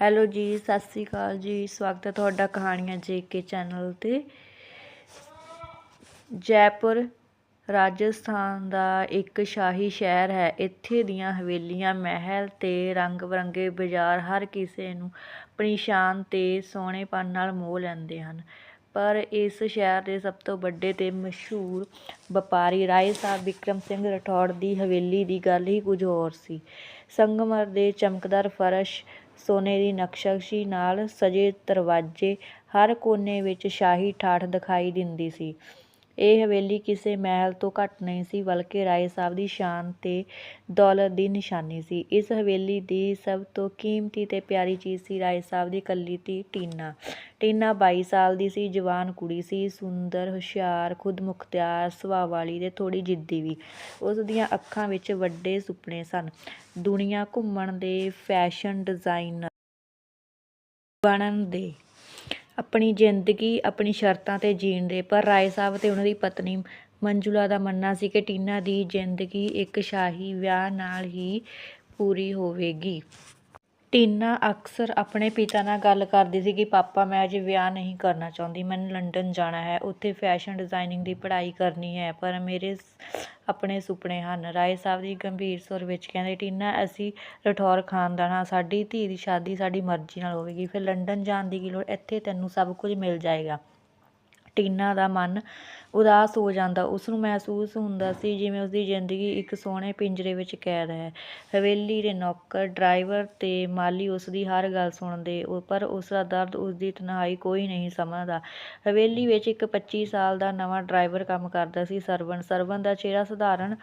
Hello ਜੀ, ਸਤਿ ਸ੍ਰੀ ਅਕਾਲ ਜੀ। ਸਵਾਗਤ ਹੈ ਤੁਹਾਡਾ ਕਹਾਣੀਆਂ ਜੇ ਕੇ ਚੈਨਲ ਤੇ। ਜੈਪੁਰ, ਰਾਜਸਥਾਨ ਦਾ ਇੱਕ ਸ਼ਾਹੀ ਸ਼ਹਿਰ ਹੈ। ਇੱਥੇ ਦੀਆਂ ਹਵੇਲੀਆਂ, ਮਹਿਲ ਤੇ ਰੰਗ ਬਰੰਗੇ ਬਾਜ਼ਾਰ ਹਰ ਕਿਸੇ ਨੂੰ ਆਪਣੀ ਸ਼ਾਨ ਤੇ ਸੋਹਣੇਪਨ ਨਾਲ ਮੋਹ ਲੈਂਦੇ ਹਨ। ਪਰ ਇਸ ਸ਼ਹਿਰ ਦੇ ਸਭ ਤੋਂ ਵੱਡੇ ਤੇ ਮਸ਼ਹੂਰ ਵਪਾਰੀ ਰਾਏ ਸਾਹਿਬ ਵਿਕਰਮ ਸਿੰਘ ਰਠੌੜ ਦੀ ਹਵੇਲੀ ਦੀ ਗੱਲ ਹੀ ਕੁਝ ਹੋਰ ਸੀ। ਸੰਗਮਰ ਦੇ ਚਮਕਦਾਰ ਫਰਸ਼ ਸੋਨੇ ਦੀ ਨਕਸ਼ੀ ਨਾਲ ਸਜੇ ਦਰਵਾਜ਼ੇ ਹਰ ਕੋਨੇ ਵਿੱਚ ਸ਼ਾਹੀ ਠਾਠ ਦਿਖਾਈ ਦਿੰਦੀ ਸੀ। ਇਹ ਹਵੇਲੀ ਕਿਸੇ ਮਹਿਲ ਤੋਂ ਘੱਟ ਨਹੀਂ ਸੀ, ਬਲਕਿ ਰਾਏ ਸਾਹਿਬ ਦੀ ਸ਼ਾਨ ਤੇ ਦੌਲਤ ਦੀ ਨਿਸ਼ਾਨੀ ਸੀ। ਇਸ ਹਵੇਲੀ ਦੀ ਸਭ ਤੋਂ ਕੀਮਤੀ ਤੇ ਪਿਆਰੀ ਚੀਜ਼ ਸੀ ਰਾਏ ਸਾਹਿਬ ਦੀ ਇਕੱਲੀ ਧੀ ਟੀਨਾ। ਟੀਨਾ 22 ਸਾਲ ਦੀ ਸੀ, ਜਵਾਨ ਕੁੜੀ ਸੀ, ਸੁੰਦਰ, ਹੁਸ਼ਿਆਰ ਖੁਦਮੁਖਤਿਆਰ ਸੁਭਾਅ ਵਾਲੀ ਤੇ ਥੋੜੀ ਜਿੱਦੀ ਵੀ। ਉਸ ਦੀਆਂ ਅੱਖਾਂ ਵਿੱਚ ਵੱਡੇ ਸੁਪਨੇ ਸਨ। ਦੁਨੀਆ ਘੁੰਮਣ ਦੇ ਫੈਸ਼ਨ ਡਿਜ਼ਾਈਨਰ ਬਣਨ ਦੇ ਆਪਣੀ ਜ਼ਿੰਦਗੀ, ਆਪਣੀ ਸ਼ਰਤਾਂ ਤੇ ਜੀਣ ਦੇ। ਪਰ ਰਾਏ ਸਾਹਿਬ ਅਤੇ ਉਹਨਾਂ ਦੀ ਪਤਨੀ ਮੰਜੂਲਾ ਦਾ ਮੰਨਣਾ ਸੀ ਕਿ ਟੀਨਾ ਦੀ ਜ਼ਿੰਦਗੀ ਇੱਕ ਸ਼ਾਹੀ ਵਿਆਹ ਨਾਲ ਹੀ ਪੂਰੀ ਹੋਵੇਗੀ। ਟੀਨਾ ਅਕਸਰ ਆਪਣੇ ਪਿਤਾ ਨਾਲ ਗੱਲ ਕਰਦੀ ਸੀ ਕਿ, ਪਾਪਾ, ਮੈਂ ਅਜੇ ਵਿਆਹ ਨਹੀਂ ਕਰਨਾ ਚਾਹੁੰਦੀ, ਮੈਨੂੰ ਲੰਡਨ ਜਾਣਾ ਹੈ, ਉੱਥੇ ਫੈਸ਼ਨ ਡਿਜ਼ਾਇਨਿੰਗ ਦੀ ਪੜ੍ਹਾਈ ਕਰਨੀ ਹੈ। ਪਰ ਮੇਰੇ ਆਪਣੇ ਸੁਪਨੇ ਹਨ। ਰਾਏ ਸਾਹਿਬ ਦੀ ਗੰਭੀਰ ਸੁਰ ਵਿੱਚ ਕਹਿੰਦੇ, ਟੀਨਾ, ਅਸੀਂ ਰਠੌਰ ਖਾਨਦਾਨ ਹਾਂ, ਸਾਡੀ ਧੀ ਦੀ ਸ਼ਾਦੀ ਸਾਡੀ ਮਰਜ਼ੀ ਨਾਲ ਹੋਵੇਗੀ, ਫਿਰ ਲੰਡਨ ਜਾਣ ਦੀ ਕੀ ਲੋੜ? ਇੱਥੇ ਤੈਨੂੰ ਸਭ ਕੁਝ ਮਿਲ ਜਾਏਗਾ। ਟੀਨਾ ਦਾ ਮਨ ਉਦਾਸ ਹੋ ਜਾਂਦਾ ਉਸ ਨੂੰ ਮਹਿਸੂਸ ਹੁੰਦਾ ਸੀ ਜਿਵੇਂ ਉਸਦੀ ਜ਼ਿੰਦਗੀ ਇੱਕ ਸੋਹਣੇ ਪਿੰਜਰੇ ਵਿੱਚ ਕੈਦ ਹੈ। ਹਵੇਲੀ ਦੇ ਨੌਕਰ, ਡਰਾਈਵਰ ਤੇ ਮਾਲੀ ਉਸ ਦੀ ਹਰ ਗੱਲ ਸੁਣਦੇ ਪਰ ਉਸ ਦਾ ਦਰਦ ਉਸ ਦੀ ਤਨਹਾਈ ਕੋਈ ਨਹੀਂ ਸਮਝਦਾ। ਹਵੇਲੀ ਵਿੱਚ ਇੱਕ 25 ਸਾਲ ਦਾ ਨਵਾਂ ਡਰਾਈਵਰ ਕੰਮ ਕਰਦਾ ਸੀ ਸਰਵਨ ਸਰਵਨ ਦਾ ਚਿਹਰਾ ਸਧਾਰਨ,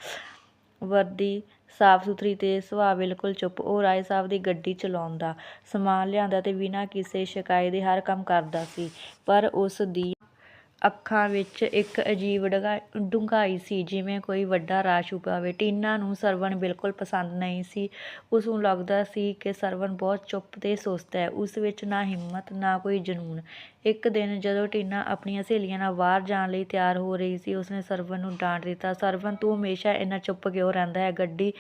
ਵਰਦੀ ਸਾਫ਼ ਸੁਥਰੀ ਤੇ ਸੁਭਾਅ ਬਿਲਕੁਲ ਚੁੱਪ। ਉਹ ਰਾਏ ਸਾਹਿਬ ਦੀ ਗੱਡੀ ਚਲਾਉਂਦਾ, ਸਮਾਨ ਲਿਆਂਦਾ ਤੇ ਬਿਨਾਂ ਕਿਸੇ ਸ਼ਿਕਾਇਤ ਦੇ ਹਰ ਕੰਮ ਕਰਦਾ ਸੀ, ਪਰ ਉਸ ਦੀ ਅੱਖਾਂ ਵਿੱਚ ਇੱਕ ਅਜੀਬ ਡੂੰਘਾਈ ਸੀ, ਜਿਵੇਂ ਕੋਈ ਵੱਡਾ ਰਾਜ ਛੁਪਿਆ ਹੋਵੇ ਟੀਨਾ ਨੂੰ ਸਰਵਣ ਬਿਲਕੁਲ ਪਸੰਦ ਨਹੀਂ ਸੀ। ਉਸ ਨੂੰ ਲੱਗਦਾ ਸੀ ਕਿ ਸਰਵਣ ਬਹੁਤ ਚੁੱਪ ਤੇ ਸੁਸਤ ਹੈ। ਉਸ ਵਿੱਚ ਨਾ ਹਿੰਮਤ, ਨਾ ਕੋਈ ਜਨੂਨ। ਇੱਕ ਦਿਨ ਜਦੋਂ ਟੀਨਾ ਆਪਣੀਆਂ ਸਹੇਲੀਆਂ ਨਾਲ ਬਾਹਰ ਜਾਣ ਲਈ ਤਿਆਰ ਹੋ ਰਹੀ ਸੀ, ਉਸਨੇ ਸਰਵਣ ਨੂੰ ਡਾਂਟ ਦਿੱਤਾ। ਸਰਵਣ, ਤੂੰ ਹਮੇਸ਼ਾ ਇੰਨਾ ਚੁੱਪ ਕਿਉਂ ਰਹਿੰਦਾ ਹੈ? ਗੱਡੀ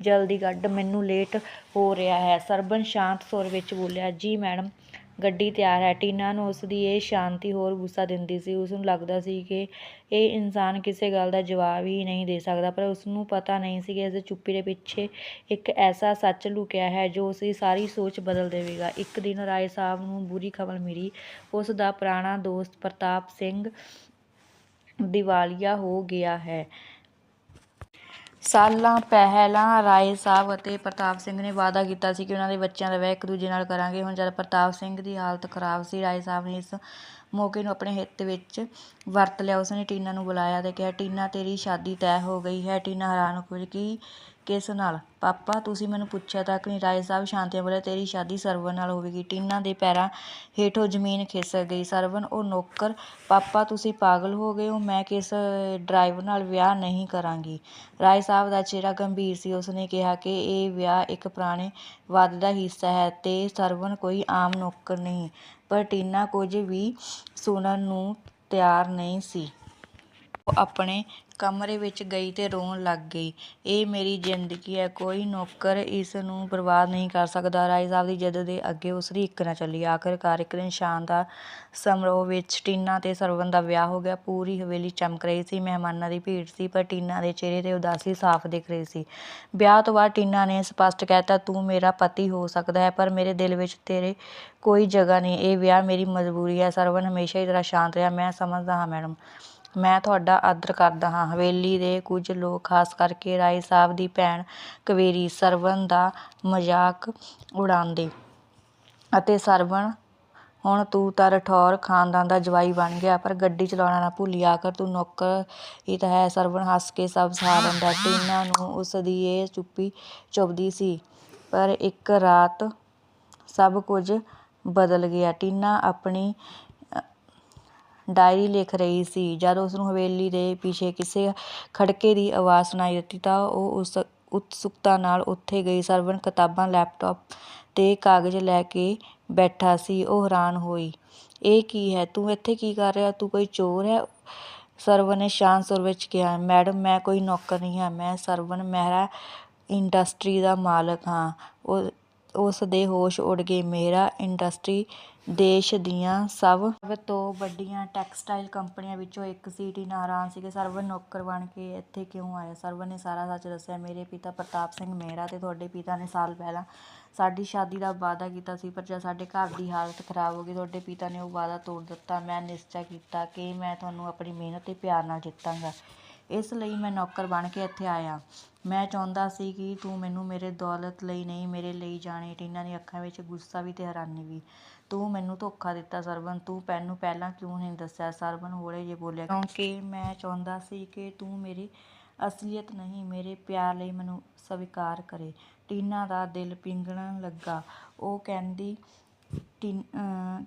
ਜਲਦੀ ਕੱਢ, ਮੈਨੂੰ ਲੇਟ ਹੋ ਰਿਹਾ ਹੈ। ਸਰਵਣ ਸ਼ਾਂਤ ਸੁਰ ਵਿੱਚ ਬੋਲਿਆ, ਜੀ, ਮੈਡਮ ਗੱਡੀ ਤਿਆਰ ਹੈ। ਟੀਨਾ ਨੂੰ ਉਸ ਦੀ ਇਹ ਸ਼ਾਂਤੀ ਹੋਰ ਗੁੱਸਾ ਦਿੰਦੀ ਸੀ। ਉਸ ਨੂੰ ਲੱਗਦਾ ਸੀ ਕਿ ਇਹ ਇਨਸਾਨ ਕਿਸੇ ਗੱਲ ਦਾ ਜਵਾਬ ਹੀ ਨਹੀਂ ਦੇ ਸਕਦਾ, ਪਰ ਉਸ ਨੂੰ ਪਤਾ ਨਹੀਂ ਸੀ ਕਿ ਇਸ ਚੁੱਪੀ ਦੇ ਪਿੱਛੇ ਇੱਕ ਐਸਾ ਸੱਚ ਲੁਕਿਆ ਹੈ ਜੋ ਉਸ ਦੀ ਸਾਰੀ ਸੋਚ ਬਦਲ ਦੇਵੇਗਾ। ਇੱਕ ਦਿਨ ਰਾਏ ਸਾਹਿਬ ਨੂੰ ਬੁਰੀ ਖਬਰ ਮਿਲੀ। ਉਸ ਦਾ ਪੁਰਾਣਾ ਦੋਸਤ ਪ੍ਰਤਾਪ ਸਿੰਘ ਦਿਵਾਲੀਆ ਹੋ ਗਿਆ ਹੈ। ਸਾਲਾਂ, ਪਹਿਲਾਂ ਰਾਏ ਸਾਹਿਬ ਅਤੇ ਪ੍ਰਤਾਪ ਸਿੰਘ ਨੇ ਵਾਅਦਾ ਕੀਤਾ ਸੀ ਕਿ ਉਹਨਾਂ ਦੇ ਬੱਚਿਆਂ ਦਾ ਵਿਆਹ ਇੱਕ ਦੂਜੇ ਨਾਲ ਕਰਾਂਗੇ। ਹੁਣ ਜਦ ਪ੍ਰਤਾਪ ਸਿੰਘ ਦੀ ਹਾਲਤ ਖਰਾਬ ਸੀ, ਰਾਏ ਸਾਹਿਬ ਨੇ ਇਸ ਮੌਕੇ ਨੂੰ ਆਪਣੇ ਹਿੱਤ ਵਿੱਚ ਵਰਤ ਲਿਆ। ਉਸ ਨੇ ਟੀਨਾ ਨੂੰ ਬੁਲਾਇਆ ਅਤੇ ਕਿਹਾ, ਟੀਨਾ, ਤੇਰੀ ਸ਼ਾਦੀ ਤੈਅ ਹੋ ਗਈ ਹੈ। ਟੀਨਾ ਹੈਰਾਨ ਹੋ ਗਈ ਕਿ ਕਿਸ ਨਾਲ? ਪਾਪਾ, ਤੁਸੀਂ ਮੈਨੂੰ ਪੁੱਛਿਆ ਤੱਕ ਨਹੀਂ ਰਾਏ ਸਾਹਿਬ ਸ਼ਾਂਤੀ ਬੋਲੇ, ਤੇਰੀ ਸ਼ਾਦੀ ਸਰਵਣ ਨਾਲ ਹੋਵੇਗੀ। ਟੀਨਾ ਦੇ ਪੈਰਾਂ ਹੇਠੋਂ ਜ਼ਮੀਨ ਖਿਸਕ ਗਈ। ਸਰਵਨ ਉਹ ਨੌਕਰ। ਪਾਪਾ, ਤੁਸੀਂ ਪਾਗਲ ਹੋ ਗਏ ਹੋ, ਮੈਂ ਕਿਸ ਡਰਾਈਵਰ ਨਾਲ ਵਿਆਹ ਨਹੀਂ ਕਰਾਂਗੀ। ਰਾਏ ਸਾਹਿਬ ਦਾ ਚਿਹਰਾ ਗੰਭੀਰ ਸੀ। ਉਸਨੇ ਕਿਹਾ ਕਿ ਇਹ ਵਿਆਹ ਇੱਕ ਪੁਰਾਣੇ ਵਾਅਦੇ ਦਾ ਹਿੱਸਾ ਹੈ ਤੇ ਸਰਵਣ ਕੋਈ ਆਮ ਨੌਕਰ ਨਹੀਂ। ਪਰ ਟੀਨਾ ਕੁਝ ਵੀ ਸੁਣਨ ਨੂੰ ਤਿਆਰ ਨਹੀਂ ਸੀ। ਉਹ ਆਪਣੇ ਕਮਰੇ ਵਿੱਚ ਗਈ ਅਤੇ ਰੋਣ ਲੱਗ ਗਈ। ਇਹ ਮੇਰੀ ਜ਼ਿੰਦਗੀ ਹੈ, ਕੋਈ ਨੌਕਰ ਇਸ ਨੂੰ ਬਰਬਾਦ ਨਹੀਂ ਕਰ ਸਕਦਾ। ਰਾਏ ਸਾਹਿਬ ਦੀ ਜਿੱਦ ਦੇ ਅੱਗੇ ਉਸਦੀ ਇੱਕ ਨਾ ਚੱਲੀ। ਆਖਿਰਕਾਰ ਇੱਕ ਦਿਨ ਸ਼ਾਨਦਾਰ ਸਮਾਰੋਹ ਵਿੱਚ ਟੀਨਾ ਅਤੇ ਸਰਵਨ ਦਾ ਵਿਆਹ ਹੋ ਗਿਆ। ਪੂਰੀ ਹਵੇਲੀ ਚਮਕ ਰਹੀ ਸੀ, ਮਹਿਮਾਨਾਂ ਦੀ ਭੀੜ ਸੀ, ਪਰ ਟੀਨਾ ਦੇ ਚਿਹਰੇ ਤੇ ਉਦਾਸੀ ਸਾਫ਼ ਦਿਖ ਰਹੀ ਸੀ। ਵਿਆਹ ਤੋਂ ਬਾਅਦ ਟੀਨਾ ਨੇ ਸਪਸ਼ਟ ਕਹਿਤਾ, ਤੂੰ ਮੇਰਾ ਪਤੀ ਹੋ ਸਕਦਾ ਹੈ, ਪਰ ਮੇਰੇ ਦਿਲ ਵਿੱਚ ਤੇਰੇ ਕੋਈ ਜਗ੍ਹਾ ਨਹੀਂ। ਇਹ ਵਿਆਹ ਮੇਰੀ ਮਜਬੂਰੀ ਹੈ। ਸਰਵਨ ਹਮੇਸ਼ਾ ਹੀ ਤਰ੍ਹਾਂ ਸ਼ਾਂਤ ਰਿਹਾ। ਮੈਂ ਸਮਝਦਾ ਹਾਂ, ਮੈਡਮ। ਮੈਂ ਤੁਹਾਡਾ ਆਦਰ ਕਰਦਾ ਹਾਂ। ਹਵੇਲੀ ਦੇ ਕੁਝ ਲੋਕ, ਖਾਸ ਕਰਕੇ ਰਾਏ ਸਾਹਿਬ ਦੀ ਭੈਣ ਕਵੇਰੀ ਸਰਵਣ ਦਾ ਮਜ਼ਾਕ ਉਡਾਉਂਦੇ। ਅਤੇ ਸਰਵਣ, ਹੁਣ ਤੂੰ ਤਾਂ ਰਠੌਰ ਖਾਨਦਾਨ ਦਾ ਜਵਾਈ ਬਣ ਗਿਆ, ਪਰ ਗੱਡੀ ਚਲਾਉਣਾ ਨਾ ਭੁੱਲੀ, ਆਖਰ ਤੂੰ ਨੌਕਰ ਹੀ ਤਾਂ ਹੈ। ਸਰਵਣ ਹੱਸ ਕੇ ਸਭ ਸਹਾਰ ਲੈਂਦਾ ਟੀਨਾ ਨੂੰ ਉਸ ਦੀ ਇਹ ਚੁੱਪੀ ਚੁਭਦੀ ਸੀ, ਪਰ ਇੱਕ ਰਾਤ ਸਭ ਕੁਝ ਬਦਲ ਗਿਆ। ਟੀਨਾ ਆਪਣੀ ਡਾਇਰੀ ਲਿਖ ਰਹੀ ਸੀ। ਜਦ ਉਸਨੂੰ ਹਵੇਲੀ ਦੇ ਪਿੱਛੇ ਕਿਸੇ ਖੜਕੇ ਦੀ ਆਵਾਜ਼ ਸੁਣਾਈ ਦਿੱਤੀ ਤਾਂ ਉਹ ਉਸ ਉਤਸੁਕਤਾ ਨਾਲ ਉੱਥੇ ਗਈ। ਸਰਵਣ ਕਿਤਾਬਾਂ, ਲੈਪਟਾਪ ਤੇ ਕਾਗਜ਼ ਲੈ ਕੇ ਬੈਠਾ ਸੀ। ਉਹ ਹੈਰਾਨ ਹੋਈ, ਇਹ ਕੀ ਹੈ? ਤੂੰ ਇੱਥੇ ਕੀ ਕਰ ਰਿਹਾ? ਤੂੰ ਕੋਈ ਚੋਰ ਹੈ? ਸਰਵਨ ਨੇ ਸ਼ਾਂਤ ਸੁਰ ਵਿੱਚ ਕਿਹਾ, ਮੈਡਮ, ਮੈਂ ਕੋਈ ਨੌਕਰ ਨਹੀਂ ਹਾਂ। ਮੈਂ ਸਰਵਨ ਮਹਿਰਾ ਇੰਡਸਟਰੀ ਦਾ ਮਾਲਕ ਹਾਂ। ਉਹ, ਉਸ ਦੇ ਹੋਸ਼ ਉੱਡ ਗਏ। ਮੇਰਾ ਇੰਡਸਟਰੀ ਦੇਸ਼ ਦੀਆਂ ਸਭ ਤੋਂ ਵੱਡੀਆਂ ਟੈਕਸਟਾਈਲ ਕੰਪਨੀਆਂ ਵਿੱਚੋਂ ਇੱਕ ਸੀ ਟੀਨਾ ਹਰਾਨ ਸੀ ਕਿ ਸਰਵਨ ਨੌਕਰ ਬਣ ਕੇ ਇੱਥੇ ਕਿਉਂ ਆਇਆ? ਸਰਵਨ ਨੇ ਸਾਰਾ ਸੱਚ ਦੱਸਿਆ, ਮੇਰੇ ਪਿਤਾ ਪ੍ਰਤਾਪ ਸਿੰਘ ਮਹਿਰਾ ਅਤੇ ਤੁਹਾਡੇ ਪਿਤਾ ਨੇ ਸਾਲ ਪਹਿਲਾਂ ਸਾਡੀ ਸ਼ਾਦੀ ਦਾ ਵਾਅਦਾ ਕੀਤਾ ਸੀ, ਪਰ ਜਦ ਸਾਡੇ ਘਰ ਦੀ ਹਾਲਤ ਖਰਾਬ ਹੋ ਗਈ, ਤੁਹਾਡੇ ਪਿਤਾ ਨੇ ਉਹ ਵਾਅਦਾ ਤੋੜ ਦਿੱਤਾ। ਮੈਂ ਨਿਸ਼ਚਾ ਕੀਤਾ ਕਿ ਮੈਂ ਤੁਹਾਨੂੰ ਆਪਣੀ ਮਿਹਨਤ ਅਤੇ ਪਿਆਰ ਨਾਲ ਜਿੱਤਾਂਗਾ। ਇਸ ਲਈ ਮੈਂ ਨੌਕਰ ਬਣ ਕੇ ਇੱਥੇ ਆਇਆ। ਮੈਂ ਚਾਹੁੰਦਾ ਸੀ ਕਿ ਤੂੰ ਮੈਨੂੰ ਮੇਰੇ ਦੌਲਤ ਲਈ ਨਹੀਂ, ਮੇਰੇ ਲਈ ਜਾਣੇ, ਟੀਨਾ ਦੀ ਅੱਖਾਂ ਵਿੱਚ ਗੁੱਸਾ ਵੀ ਤੇ ਹੈਰਾਨੀ ਵੀ। ਤੂੰ ਮੈਨੂੰ ਧੋਖਾ ਦਿੱਤਾ ਸਰਵਨ ਤੂੰ ਮੈਨੂੰ ਪਹਿਲਾਂ ਕਿਉਂ ਨਹੀਂ ਦੱਸਿਆ? ਸਰਵਨ ਹੌਲੇ ਜਿਹੇ ਬੋਲਿਆ, ਕਿਉਂਕਿ ਮੈਂ ਚਾਹੁੰਦਾ ਸੀ ਕਿ ਤੂੰ ਮੇਰੀ ਅਸਲੀਅਤ ਨਹੀਂ, ਮੇਰੇ ਪਿਆਰ ਲਈ ਮੈਨੂੰ ਸਵੀਕਾਰ ਕਰੇ। ਟੀਨਾ ਦਾ ਦਿਲ ਪਿਘਲਣ ਲੱਗਾ। ਉਹ ਕਹਿੰਦੀ ਟੀਨ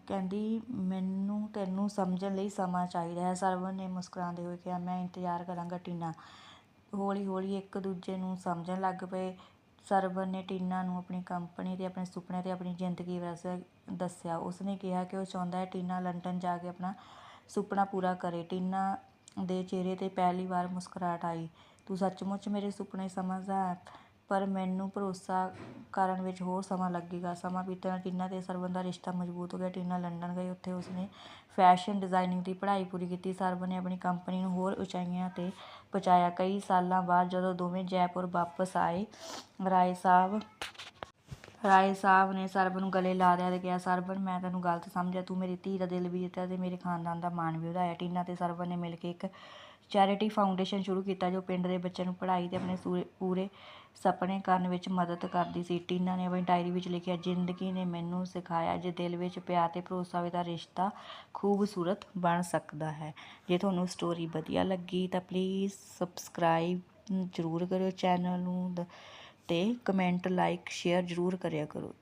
ਕਹਿੰਦੀ ਮੈਨੂੰ ਤੈਨੂੰ ਸਮਝਣ ਲਈ ਸਮਾਂ ਚਾਹੀਦਾ ਹੈ। ਸਰਵਨ ਨੇ ਮੁਸਕਰਾਉਂਦੇ ਹੋਏ ਕਿਹਾ, ਮੈਂ ਇੰਤਜ਼ਾਰ ਕਰਾਂਗਾ ਟੀਨਾ। ਹੌਲੀ ਹੌਲੀ ਇੱਕ ਦੂਜੇ ਨੂੰ ਸਮਝਣ ਲੱਗ ਪਏ। ਸਰਵਨ ਨੇ ਟੀਨਾ ਨੂੰ ਆਪਣੀ ਕੰਪਨੀ ਤੇ ਆਪਣੇ ਸੁਪਨੇ ਤੇ ਆਪਣੀ ਜ਼ਿੰਦਗੀ ਬਾਰੇ ਦੱਸਿਆ। ਉਸਨੇ ਕਿਹਾ ਕਿ ਉਹ ਚਾਹੁੰਦਾ ਹੈ ਟੀਨਾ ਲੰਡਨ ਜਾ ਕੇ ਆਪਣਾ ਸੁਪਨਾ ਪੂਰਾ ਕਰੇ। ਟੀਨਾ ਦੇ ਚਿਹਰੇ ਤੇ ਪਹਿਲੀ ਵਾਰ ਮੁਸਕਰਾਹਟ ਆਈ। ਤੂੰ ਸੱਚਮੁੱਚ ਮੇਰੇ ਸੁਪਨੇ ਸਮਝਦਾ ਹੈ? ਪਰ ਮੈਨੂੰ ਭਰੋਸਾ ਕਰਨ ਵਿੱਚ ਹੋਰ ਸਮਾਂ ਲੱਗੇਗਾ। ਸਮਾਂ ਬੀਤਣ ਨਾਲ ਟੀਨਾ ਤੇ ਸਰਵਨ ਦਾ ਰਿਸ਼ਤਾ ਮਜ਼ਬੂਤ ਹੋ ਗਿਆ। ਟੀਨਾ ਲੰਡਨ ਗਈ। ਉੱਥੇ ਉਸਨੇ ਫੈਸ਼ਨ ਡਿਜ਼ਾਇਨਿੰਗ ਦੀ ਪੜ੍ਹਾਈ ਪੂਰੀ ਕੀਤੀ। ਸਰਵਨ ਨੇ ਆਪਣੀ ਕੰਪਨੀ ਨੂੰ ਹੋਰ ਉਚਾਈਆਂ ਤੇ ਪਹੁੰਚਾਇਆ। ਕਈ ਸਾਲਾਂ ਬਾਅਦ ਜਦੋਂ ਦੋਵੇਂ ਜੈਪੁਰ ਵਾਪਸ ਆਏ, ਰਾਏ ਸਾਹਿਬ ਰਾਏ ਸਾਹਿਬ ਨੇ ਸਰਬ ਨੂੰ ਗਲੇ ਲਾ ਦਿਆ ਤੇ ਕਿਹਾ ਸਰਵਨ ਮੈਂ ਤੈਨੂੰ ਗਲਤ ਸਮਝਿਆ, ਤੂੰ ਮੇਰੀ ਧੀ ਦਾ ਦਿਲ ਵੀ ਜਿੱਤਿਆ ਤੇ ਮੇਰੇ ਖਾਨਦਾਨ ਦਾ ਮਾਣ ਵੀ ਵਧਾਇਆ। ਟੀਨਾ ਤੇ ਸਰਵਨ ਨੇ ਮਿਲ ਕੇ ਇੱਕ ਚੈਰਿਟੀ ਫਾਊਂਡੇਸ਼ਨ ਸ਼ੁਰੂ ਕੀਤਾ, ਜੋ ਪਿੰਡ ਦੇ ਬੱਚਿਆਂ ਨੂੰ ਪੜ੍ਹਾਈ ਤੇ ਆਪਣੇ ਸੂਰੇ- ਪੂਰੇ ਸੁਪਨੇ ਕਰਨ ਵਿੱਚ ਮਦਦ ਕਰਦੀ ਸੀ। ਟੀਨਾ ਨੇ ਆਪਣੀ ਡਾਇਰੀ ਵਿੱਚ ਲਿਖਿਆ, ਜ਼ਿੰਦਗੀ ਨੇ ਮੈਨੂੰ ਸਿਖਾਇਆ ਜੇ ਦਿਲ ਵਿੱਚ ਪਿਆਰ ਤੇ ਭਰੋਸਾ ਹੋਵੇ ਤਾਂ ਰਿਸ਼ਤਾ ਖੂਬਸੂਰਤ ਬਣ ਸਕਦਾ ਹੈ। ਜੇ ਤੁਹਾਨੂੰ ਸਟੋਰੀ ਵਧੀਆ ਲੱਗੀ ਤਾਂ ਪਲੀਜ਼ ਸਬਸਕ੍ਰਾਈਬ ਜ਼ਰੂਰ ਕਰਿਓ ਚੈਨਲ ਨੂੰ। ਅਤੇ ਕਮੈਂਟ ਲਾਈਕ ਸ਼ੇਅਰ ਜ਼ਰੂਰ ਕਰਿਆ ਕਰੋ।